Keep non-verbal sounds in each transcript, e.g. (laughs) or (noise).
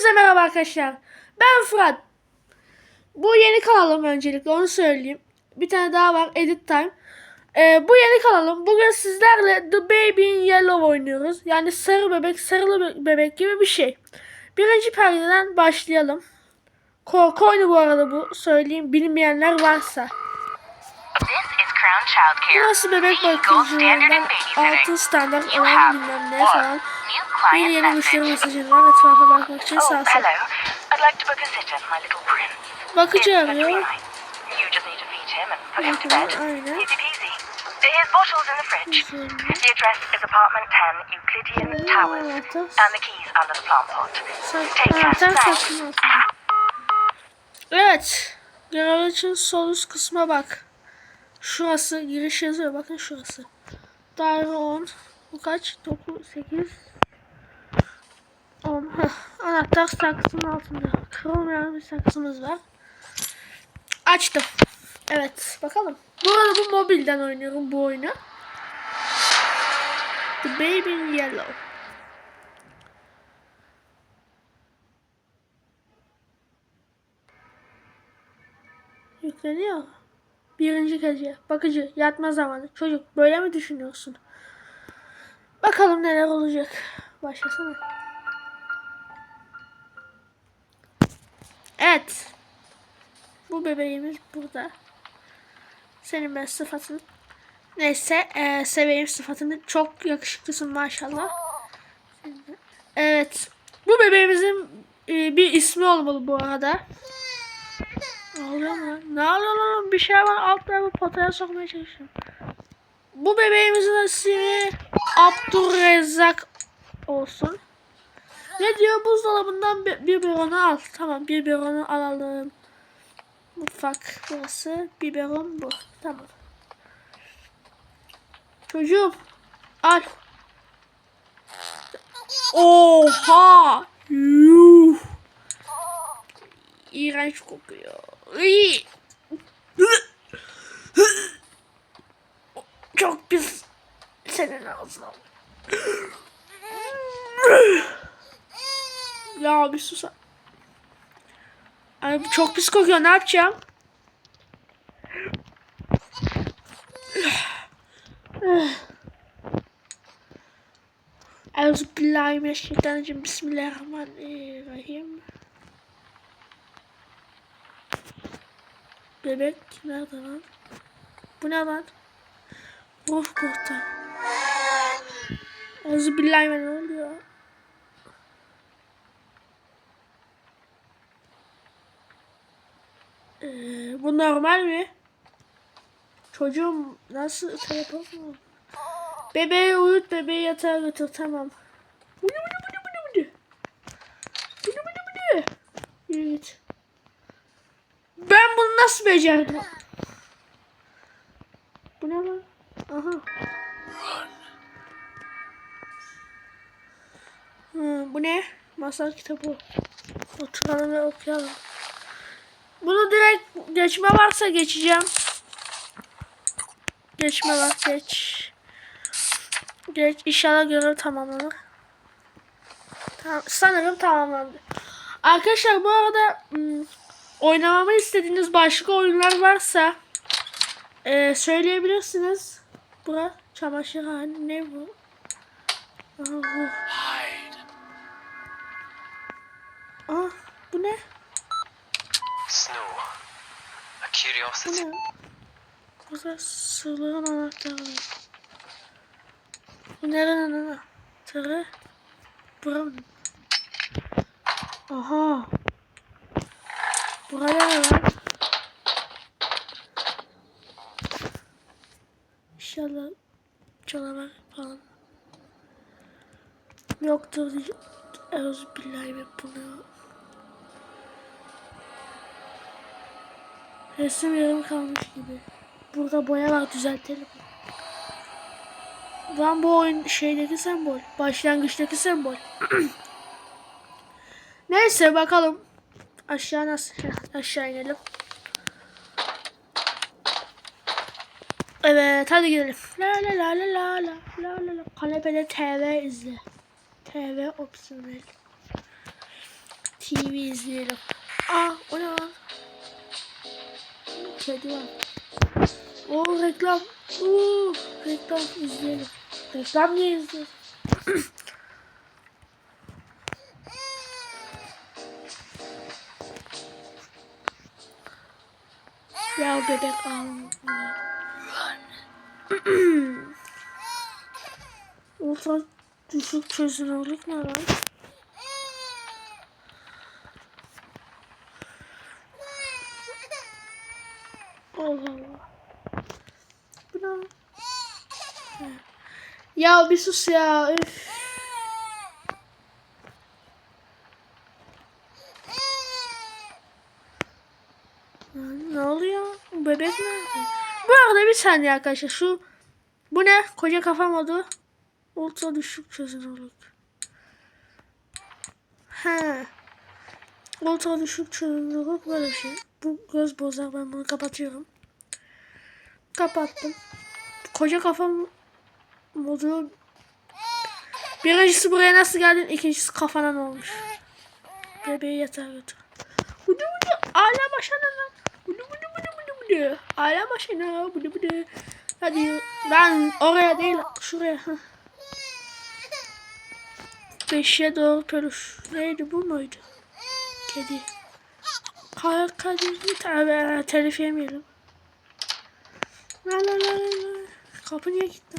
Hepinize merhaba arkadaşlar. Ben Fırat. Bu yeni kanalım öncelikle onu söyleyeyim. Bir tane daha var Edit Time. Ee, bu yeni kanalım. Bugün sizlerle The Baby in Yellow oynuyoruz. Yani sarı bebek, sarılı be- bebek gibi bir şey. Birinci perdeden başlayalım. Korku oyunu bu arada bu. Söyleyeyim bilmeyenler varsa. Burası bebek bakıcılarından altın standart olan bilmem ne falan. Bir yeni müşteri mesajından etrafa bakmak için sağ sol. Bakıcı arıyor. Evet. Genel için sol üst kısma bak. Şurası giriş yazıyor. Bakın şurası. Daire 10. Bu kaç? 9, 8, 10. Heh. Anahtar saksının altında. Kırılmayan bir saksımız var. Açtım. Evet. Bakalım. Bu arada bu mobilden oynuyorum bu oyunu. The Baby in Yellow. Yükleniyor. Birinci gece. Bakıcı. Yatma zamanı. Çocuk böyle mi düşünüyorsun? Bakalım neler olacak. Başlasana. Evet. Bu bebeğimiz burada. Senin ben sıfatın. Neyse. eee seveyim sıfatını. Çok yakışıklısın maşallah. Evet. Bu bebeğimizin eee, bir ismi olmalı bu arada. Oluyor lan? Ne oluyor lan? Bir şey var alt tarafı potaya sokmaya çalışıyorum. Bu bebeğimizin ismi Abdurrezzak olsun. Ne diyor? Buzdolabından bir, biberonu al. Tamam biberonu alalım. Mutfak burası. Biberon bu. Tamam. Çocuğum al. Oha! Yuh! İğrenç kokuyor. Çok pis. Senin ağzına. Ya bir sus. Ay çok pis kokuyor. Ne yapacağım? Euzubillahimineşşeytanirracim. Bismillahirrahmanirrahim. Bebek nerede lan? Bu ne lan? Ruh kurtar. Euzubillahimineşşeytanirracim. Ne oluyor? Ee, bu normal mi? Çocuğum nasıl teleport mu? Bebeği uyut, bebeği yatağa götür. Tamam. Bunu bunu bunu bunu. Bunu bunu bunu. Yürü git. Bunu nasıl becerdim? Bu ne lan? Aha. Hı, bu ne? Masal kitabı. Oturalım ve okuyalım. Bunu direkt geçme varsa geçeceğim. Geçme var geç. Geç inşallah görev tamamlanır. Tamam, sanırım tamamlandı. Arkadaşlar bu arada hmm, oynamamı istediğiniz başka oyunlar varsa e, söyleyebilirsiniz. Bura çamaşırhane ne bu? Bu. Aa, bu ne? Snow. A Bu curiosity. ne? Burada sırların anahtarı. Bu nerenin anahtarı? Buranın. Aha. Burada ne? İnşallah canavar falan. Yoktur diye. Euzubillahimineşşeytanirracim ve bunu. Resim yarım kalmış gibi. Burada boya var düzeltelim. Lan bu oyun şeydeki sembol. Başlangıçtaki sembol. (clears throat) Neyse bakalım. Aşağı nasıl? Aşağı inelim. Evet hadi gidelim. La la la la la la la la la. Kanepede TV izle. TV opsiyonel. TV izleyelim. Aa o ne lan? Kedi var. O reklam. Oo, reklam izleyelim. Reklam niye izliyoruz? (clears throat) ya bebek ağlama. (clears throat) Ultra düşük çözünürlük ne lan? Allah Allah. Bu ne? Ya bir sus ya. Üf. Lan Ne oluyor? Bu Bebek nerede? Bu arada bir saniye arkadaşlar. Şu bu ne? Koca kafa modu. Ultra düşük çözünürlük. He. Ultra düşük çözünürlük böyle bir şey. Bu göz bozar. Ben bunu kapatıyorum. Kapattım. Koca kafa modu. Birincisi buraya nasıl geldin? İkincisi kafana ne olmuş? Bebeği yatağa götür. Budu budu. Ala başına lan. Budu budu budu budu budu. Ala başına. Budu budu. Hadi ben oraya değil şuraya. Beşe doğru peluş. Neydi bu muydu? Kedi. Kaya kedi. Tabi telif yemeyelim. La la la la. Kapı niye gitti?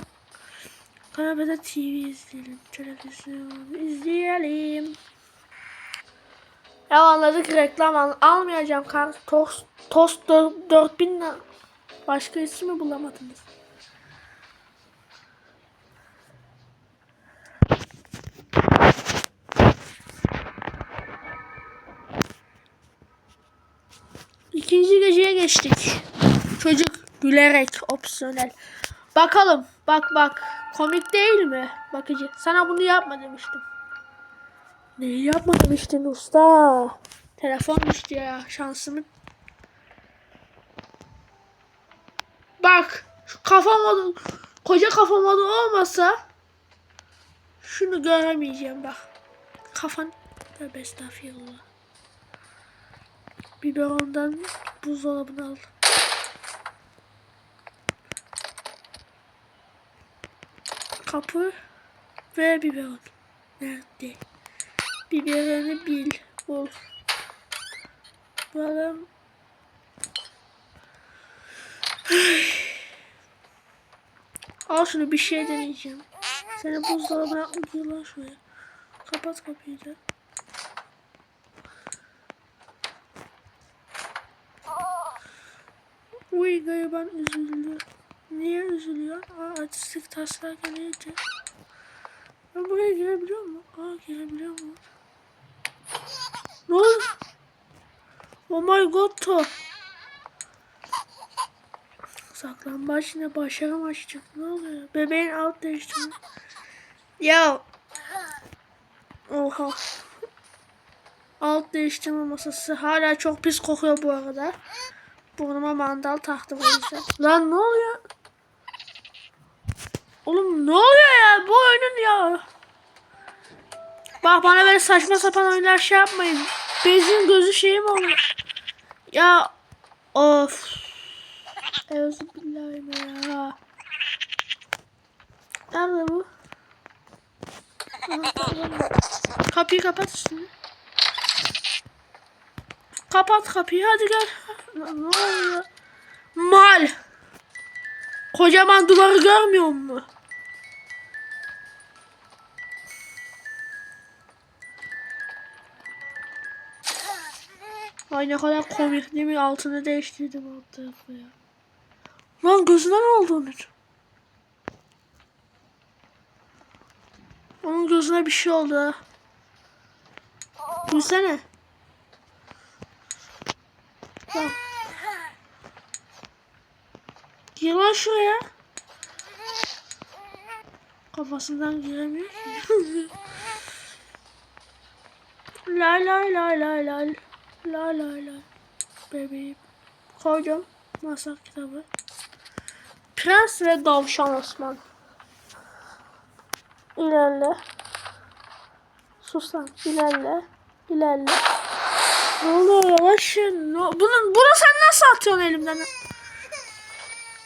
Arabada TV izleyelim. Televizyon izleyelim. Ya anladık reklam al almayacağım. Kar tost tost 4000 lira. Başka ismi bulamadınız. İkinci geceye geçtik. Çocuk gülerek opsiyonel. Bakalım. Bak bak. Komik değil mi? Bakıcı. Sana bunu yapma demiştim. Neyi yapma demiştin usta? Telefon düştü ya. Şansımı. Bak. Şu kafa modu. Koca kafa modu olmasa. Şunu göremeyeceğim bak. Kafan. Tövbe estağfirullah. Biberondan buzdolabını al. Kapı ve biberon. Nerede? Biberonu bil. Bul. Bakalım. Al şunu bir şey deneyeceğim. Seni buzdolabına lan şuraya. Kapat kapıyı da. Uy gariban üzüldü. Niye üzülüyor? Aa artistik taşlarken iyice. Ben buraya girebiliyor muyum? Aa girebiliyor muyum? Ne oldu? Oh my god to. Saklambaç yine başaramaçtık. Ne oluyor? Bebeğin alt değiştirme. Ya. Oha. Alt değiştirme masası. Hala çok pis kokuyor bu arada. Burnuma mandal taktım o yüzden. Lan ne oluyor? Oğlum ne oluyor ya? Bu oyunun ya. Bak bana böyle saçma sapan oyunlar şey yapmayın. Bezin gözü şey mi olur? Ya of. Euzubillahi ya. Nerede bu? Kapıyı kapat üstünü. Kapat kapıyı hadi gel. Mal. Kocaman duvarı görmüyor musun? Ay ne kadar komik değil mi? Altını değiştirdim tarafı ya. Lan gözüne ne oldu onun? Onun gözüne bir şey oldu. Gülsene. Bak. Gir lan şuraya. Kafasından giremiyor ki. (laughs) la la la la la la la la bebeğim. Koydum masa kitabı. Prens ve Davşan Osman. İlerle. Sus lan. İlerle. İlerle. Ne oluyor yavaşın? Ne, bunun, bunu sen nasıl atıyorsun elimden?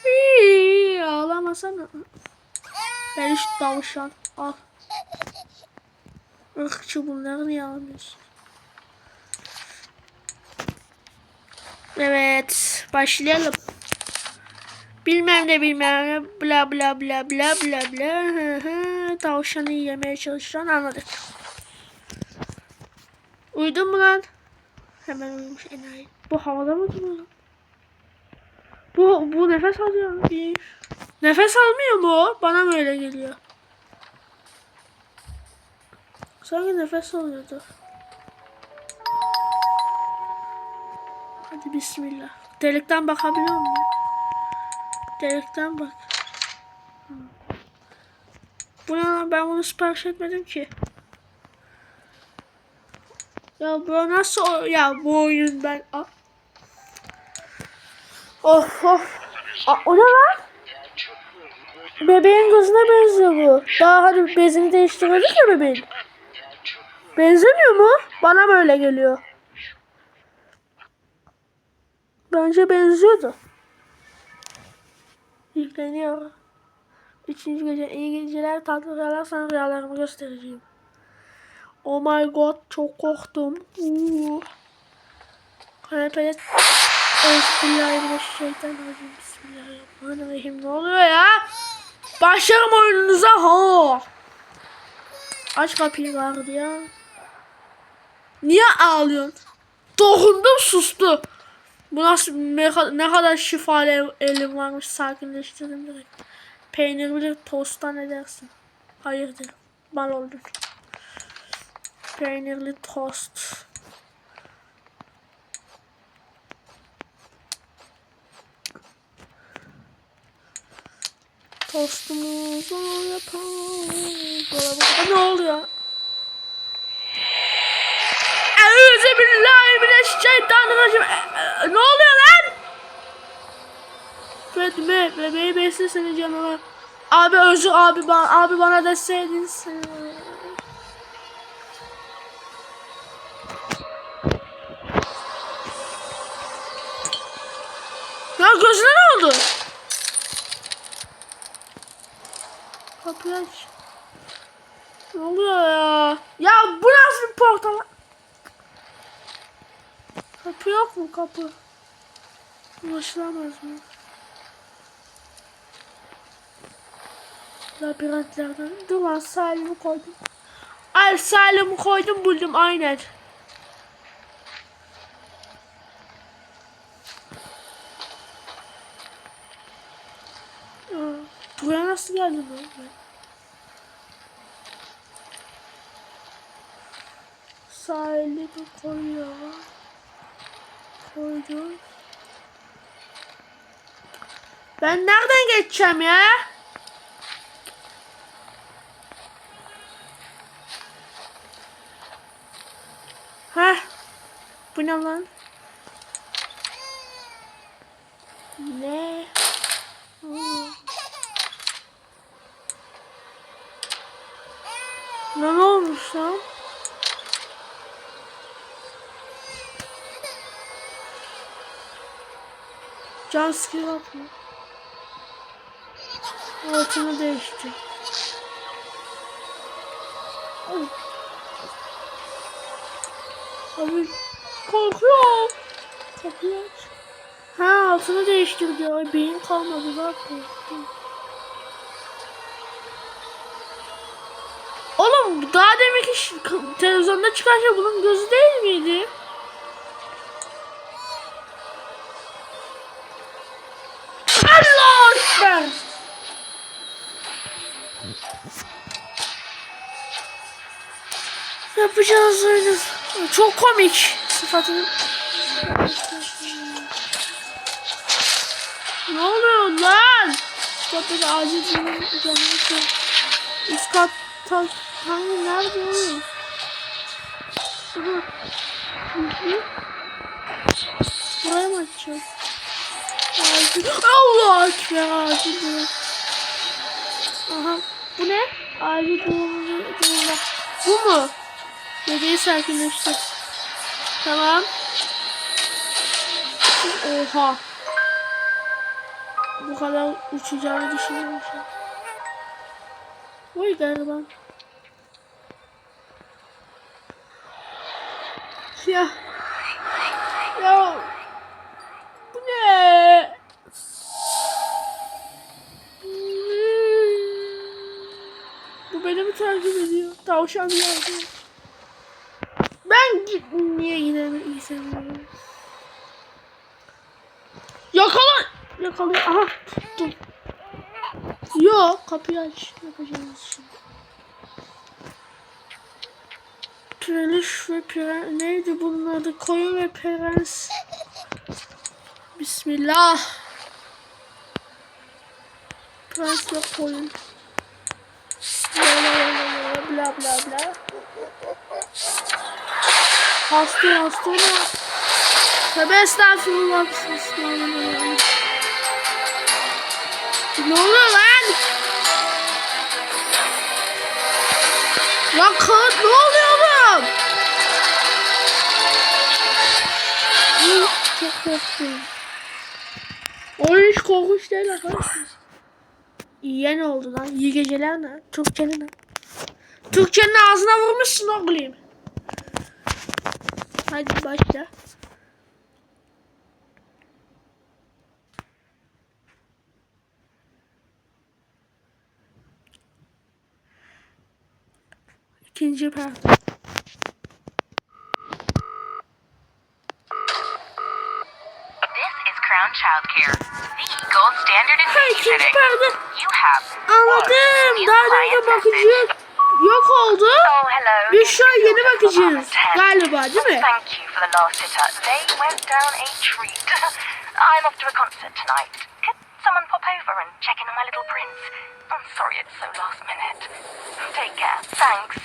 İyi, ağlamasana. Ben şu tavşan. Al. Irkçı bunları niye almıyorsun? Evet. Başlayalım. Bilmem ne bilmem ne bla bla bla bla bla bla hı hı. tavşanı yemeye çalışan anladık. Uyudun mu lan? Hemen uyumuş enayi. Bu havada mı duruyor? Bu, bu nefes alıyor. Bir. Nefes almıyor mu? Bana mı öyle geliyor? Sanki nefes alıyordu. Hadi bismillah. Delikten bakabiliyor musun? Delikten bak. Hı. Bu ne lan? Ben bunu sipariş etmedim ki. Ya bu nasıl ya bu oyun ben A- Of of. A, o ne lan? Bebeğin gözüne benziyor bu. Daha hadi bezini değiştirdik ya bebeğin. Benzemiyor mu? Bana böyle geliyor. Bence benziyordu. Yükleniyor. Üçüncü gece iyi geceler tatlı rüyalar sana rüyalarımı göstereceğim. Oh my god çok korktum. Uuu. Bismillahirrahmanirrahim. Bismillahirrahmanirrahim. Ne oluyor ya? Başlarım oyununuza ha. Aç kapıyı vardı ya. Niye ağlıyorsun? Dokundum sustu. Bu nasıl ne ne kadar şifalı el- elim varmış sakinleştirdim direkt. Peynirli tosttan ne dersin? Hayırdır? Bal oldun. Peynirli tost. Tostumuzu yapalım. Dolaba- Ne oluyor? Euzubillahimineşşeytanirracim. E, e, Ne oluyor lan? Fetme bebeği beslesene canavar. Abi özür abi bana abi bana deseydin sen. Ya gözüne ne oldu? Kapıyı aç. Ne oluyor ya? Ya bu nasıl bir portal? Kapı yok mu kapı? Ulaşılamaz mı? Labirentlerden. Dur lan Salim'i koydum. Ay Salim'i koydum buldum aynen. Buraya nasıl geldim ben? Sahili bu koyuyor. Koydum. Ben nereden geçeceğim ya? Heh. Bu ne lan? Ne? Hmm. Ne ne olmuş lan? Jumpscare atma. Altını değişti. Ay. Abi korkuyorum. Kapıyı. Ha altını değiştirdi. Ay beyin kalmadı korktum. Oğlum daha demek ki televizyonda çıkan şey bunun gözü değil miydi? Öyle. Çok komik sıfatını. Ne oluyor lan? Kapıda acil bir canımı çek. Üst kat ta, hangi nerede hı. Buraya mı açacağız? Acil. Allah ekber acil durum. Aha. Bu ne? Acil durum. Bu mu? Bebeği sakinleştir. Tamam. Oha. Bu kadar uçacağını düşünmemişim. Oy gariban. Ya. Ya. Bu ne? Bu beni mi takip ediyor? Tavşan yardım. Ben niye yine istemiyorum? Yakala! Yakala. Aha tuttum. Yo kapıyı aç. Yapacağız şimdi. Preliş ve Prens... Neydi bunun adı? Koyun ve Prens. Bismillah. Prens ve koyun. Bla bla bla bla bla bla. Hasta hasta mı? Tövbe estağfurullah. Bismillahirrahmanirrahim. Ne oluyor lan? Lan kağıt ne oluyor oğlum? Çok korktum. Oyun hiç korkunç değil arkadaşlar. İyiye ne oldu lan? İyi geceler ne? Türkçenin? Türkçenin ağzına vurmuşsun oğlum. Hadi başla. İkinci Crown Childcare, the gold standard in babysitting. You have Anladım. Daha önce bakıcı. Yok oldu. Oh, hello. Biz şu an yeni 10. Galiba değil mi? I'm off to a concert tonight. Could someone pop over and check in on my little prince? I'm sorry it's so last minute. Take care. Thanks.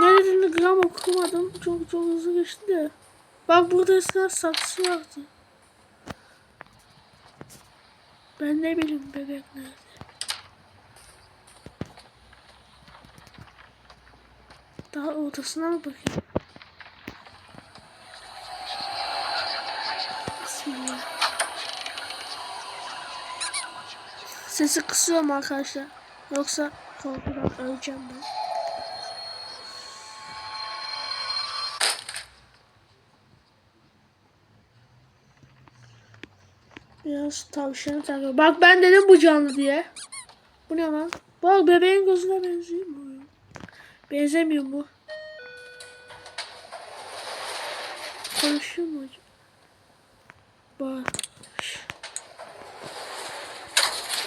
Ne dediğini gram okumadım. Çok çok hızlı geçti de. Bak burada eskiden saksı vardı. Ben ne bileyim bebek nerede. Daha odasına mı bakayım? Sesi kısıyorum arkadaşlar. Yoksa korkudan öleceğim ben. Biraz tavşanı takıyor. Bak ben dedim bu canlı diye. Bu ne lan? Bak bebeğin gözüne benziyor mu? Benzemiyor mu? Konuşuyor mu acaba?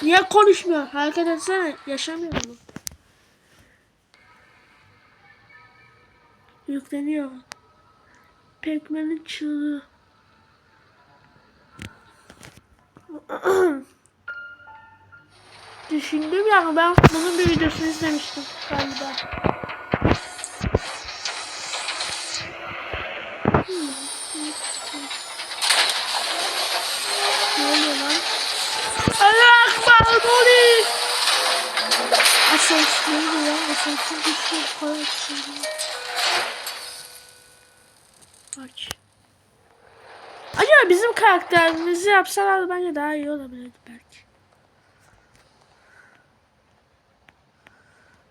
Niye konuşmuyor? Hareket etsene. Yaşamıyor mu? Yükleniyor. Pekmen'in çığlığı. (clears throat) Düşündüm yani ben bunun bir videosunu izlemiştim galiba. Hmm. Ne oluyor lan? Allah akbar ne oluyor? Asansör Asansör bir şey koy Aç. Acaba bizim karakterimizi yapsalar bence daha iyi olabilirdi belki.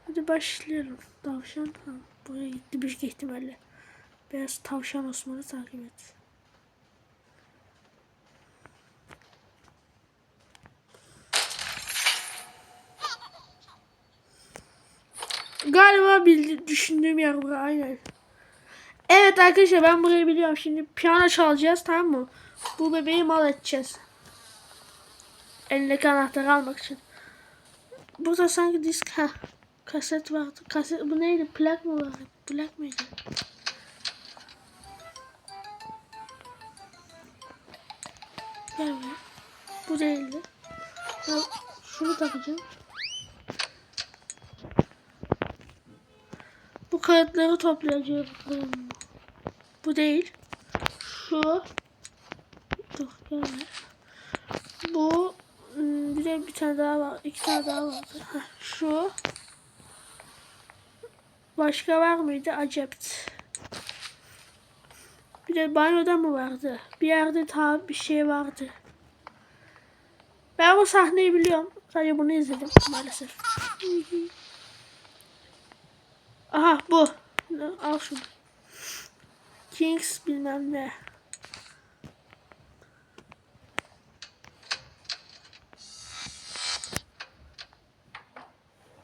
Hadi başlayalım. Tavşan ha, buraya gitti büyük ihtimalle. Biraz tavşan Osman'ı takip et. Galiba bildi, düşündüğüm yer burası aynen. Evet arkadaşlar ben burayı biliyorum. Şimdi piyano çalacağız tamam mı? Bu bebeği mal edeceğiz. Elindeki anahtarı almak için. Burada sanki disk ha kaset vardı. Kaset bu neydi? Plak mı vardı? Plak mıydı? Gel buraya. Bu değildi. Ya, şunu takacağım. Bu kağıtları toplayacağım. Bu değil. Şu. Dur gel. Bu hmm, bir de bir tane daha var. iki tane daha vardı. Heh, şu. Başka var mıydı? Acept. Bir de banyoda mı vardı? Bir yerde ta bir şey vardı. Ben bu sahneyi biliyorum. Sadece bunu izledim maalesef. Aha bu. Al şunu. Kings bilmem ne.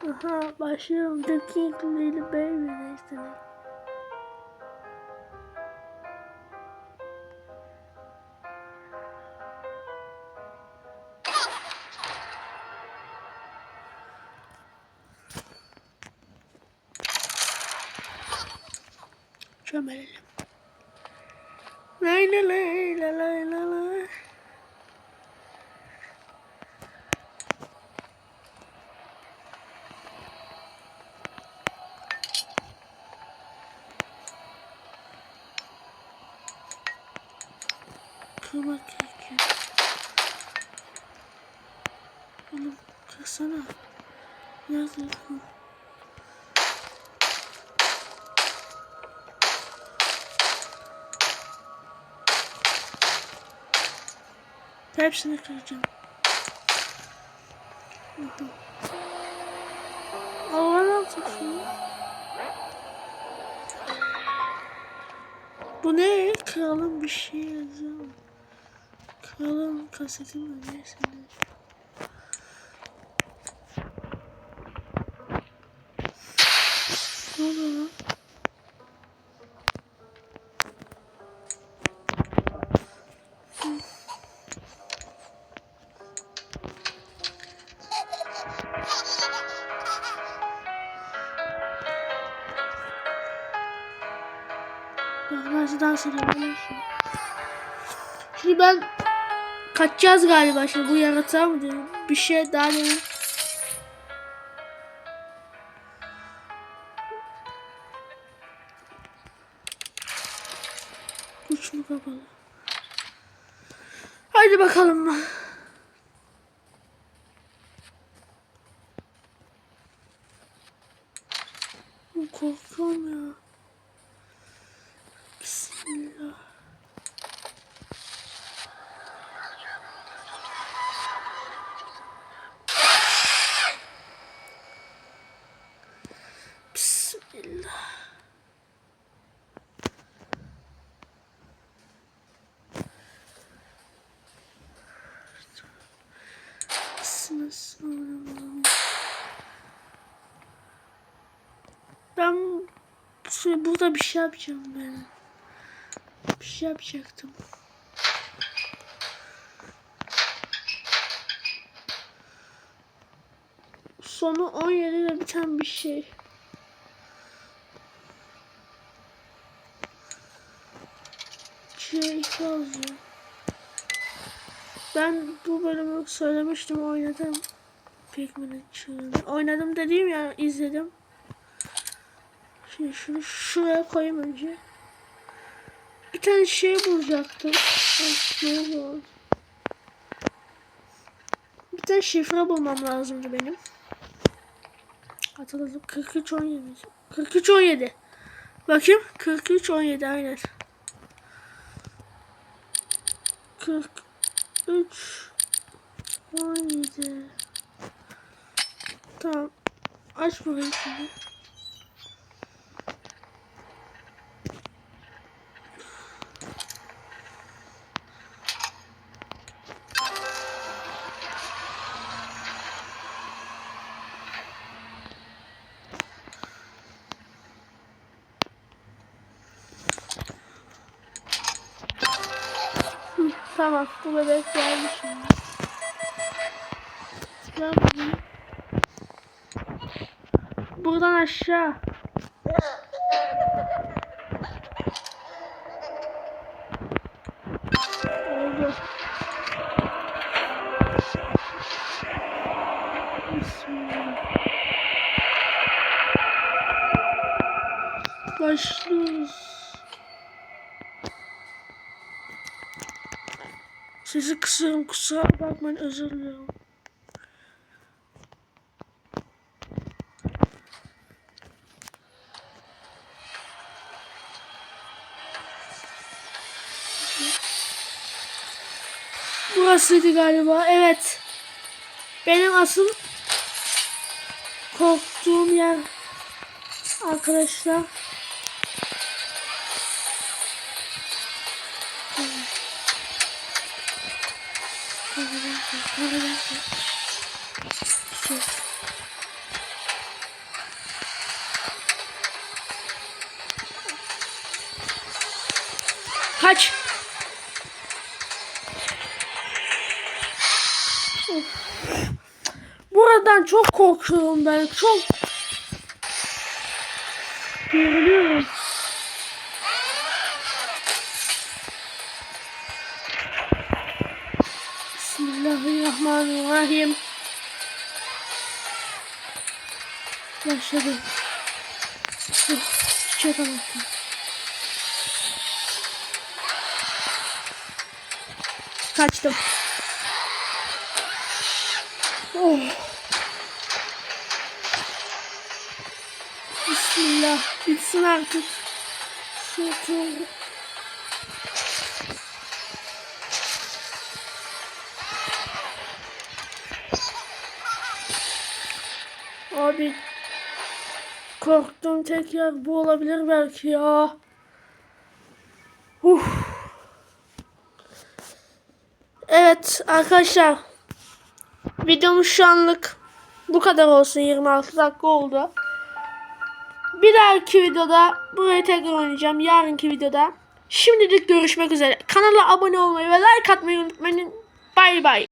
Aha başlıyorum. The King Little Baby neyse. Kırmak gerekiyor. Oğlum kırsana. Nerede? Hı. Hepsini kıracağım. Hı hı. Allah'ın altı. Bu ne? Kralın bir şey yazıyor. Kralın kaseti mi? Neyse ne. Ne oluyor lan? Nasıl dans şimdi? Şimdi ben kaçacağız galiba şimdi bu yaratığa mı diyorum? Bir şey daha demin. Uç mu kapalı? Haydi bakalım. Korkuyorum ya. Bismillah. Bismillah. Bismillahirrahmanirrahim. Ben şimdi burada bir şey yapacağım ben. Bir şey yapacaktım. Sonu 17'de biten bir şey. Şey iki. Ben bu bölümü söylemiştim oynadım. Pikmin'in çığlığını. Oynadım dediğim ya izledim. Şimdi şunu şuraya koyayım önce. Bir tane şey bulacaktım. Ne oldu? Bir tane şifre bulmam lazımdı benim. Hatırladım. 43 17. 43 17. Bakayım. 43 17 aynen. 43 17 Tamam. Aç burayı şimdi. Bakayım. Buradan aşağı. Oldu. Başlıyoruz. Sesi kısıyorum kusura bakmayın özür diliyorum. Burasıydı galiba. Evet. Benim asıl korktuğum yer arkadaşlar. Kaç. Çok korkuyorum ben. Çok Geriliyorum. Bismillahirrahmanirrahim. Başladı. Dur, Çiçek anlattım. Kaçtım. Oh. Bismillah. Bitsin artık. Şurada. Abi korktuğum tek yer bu olabilir belki ya. Uf. Evet arkadaşlar. Videomuz şu anlık bu kadar olsun. 26 dakika oldu. Bir dahaki videoda burayı tekrar oynayacağım. Yarınki videoda. Şimdilik görüşmek üzere. Kanala abone olmayı ve like atmayı unutmayın. Bay bay.